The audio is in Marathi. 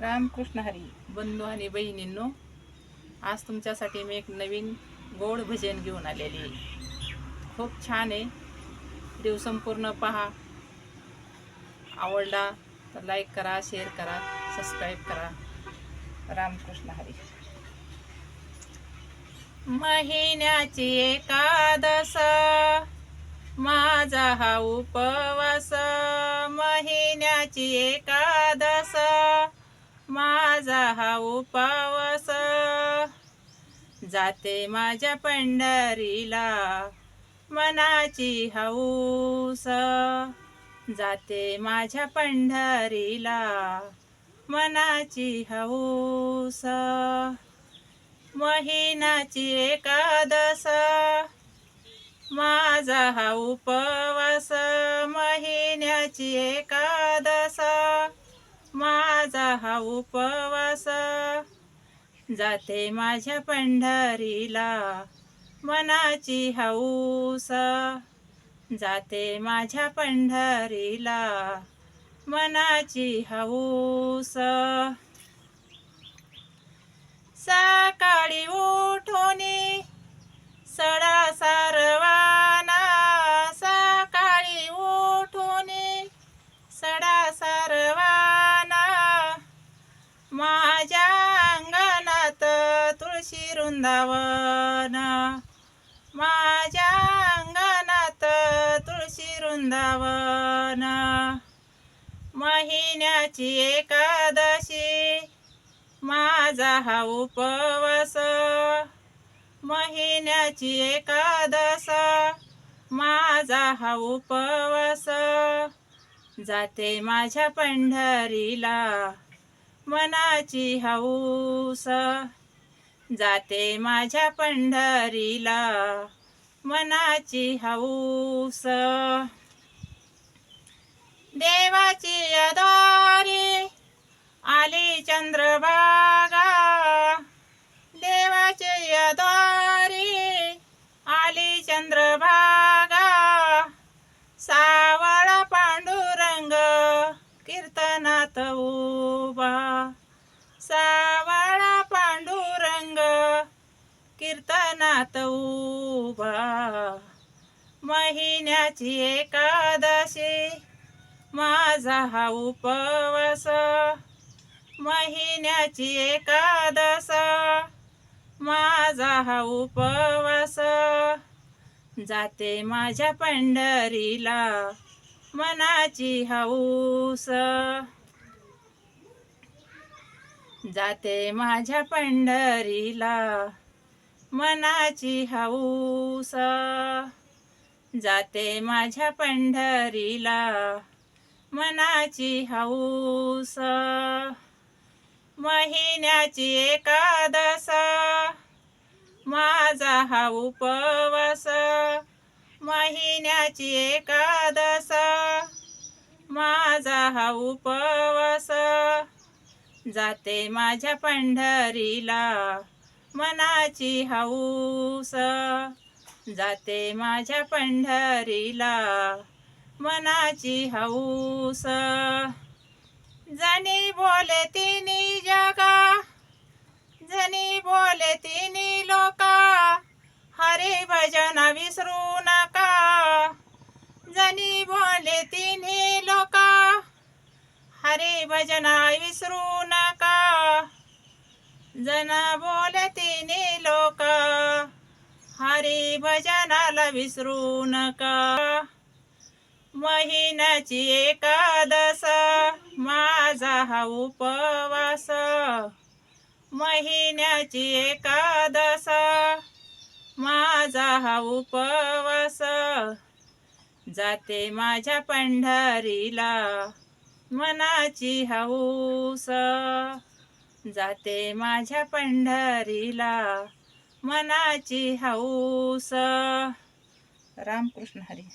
रामकृष्ण हरी बंधू आणि बहिणींनो आज तुमच्यासाठी मी एक नवीन गोड भजन घेऊन आलेली आहे. खूप छान आहे. देव संपूर्ण पहा. आवडला तर लाईक करा शेअर करा सबस्क्राईब करा. रामकृष्ण हरी. महिन्याची एकादश माझा हा उपवास. महिन्याची एकादश माझा हा उपावास. जाते माझ्या पंढरीला मनाची हौस. जाते माझ्या पंढरीला मनाची हौस. महिन्याची एकादस. माझा हा उपवास. महिन्याची एकादश हा उपवास. जाते माझ्या पंढरीला मनाची हौस. जाते माझ्या पंढरीला मनाची हौस. सकाळ वृंदावन. माझ्या अंगणात तुळशी वृंदावन. महिन्याची एकादशी. माझा हा उपवास. महिन्याची एकादश माझा हा उपवास. जाते माझ्या पंढरीला. मनाची हौस. जाते माझ्या पंढरीला मनाची हौस. देवाची अदारी आली चंद्रभागा. देवाची अदारी आली चंद्रभागा. सावळा पांडुरंग कीर्तनात उभा. सा कीर्तनात उभा. महिन्याची एकादशी माझा हा उपवास. महिन्याची एकादश माझा हा उपवास. जाते माझ्या पंढरीला मनाची हौस जाते माझ्या पंढरीला मनाची हौस. जाते माझ्या पंढरीला मनाची हौस. महिन्याची एकादस माझा हा उपवास. महिन्याची एकादस माझा हा उपवास. जाते माझ्या पंढरीला मनाची हौस जाते माझ्या पंढरीला. मनाची हौस. जनी बोले तिनी जगा. जनी बोले तिनी लोका. हरे भजन विसरू नका. जनी बोले तिन्ही लोका. हरे भजन विसरू नका. जना बोले भजनाला विसरू नका. महिन्याची एकादश माझा हा उपवास. महिन्याची एकादश माझा हा उपवास. जाते माझ्या पंढरीला मनाची हौस जाते माझ्या पंढरीला मनाची हौस. रामकृष्ण हरी.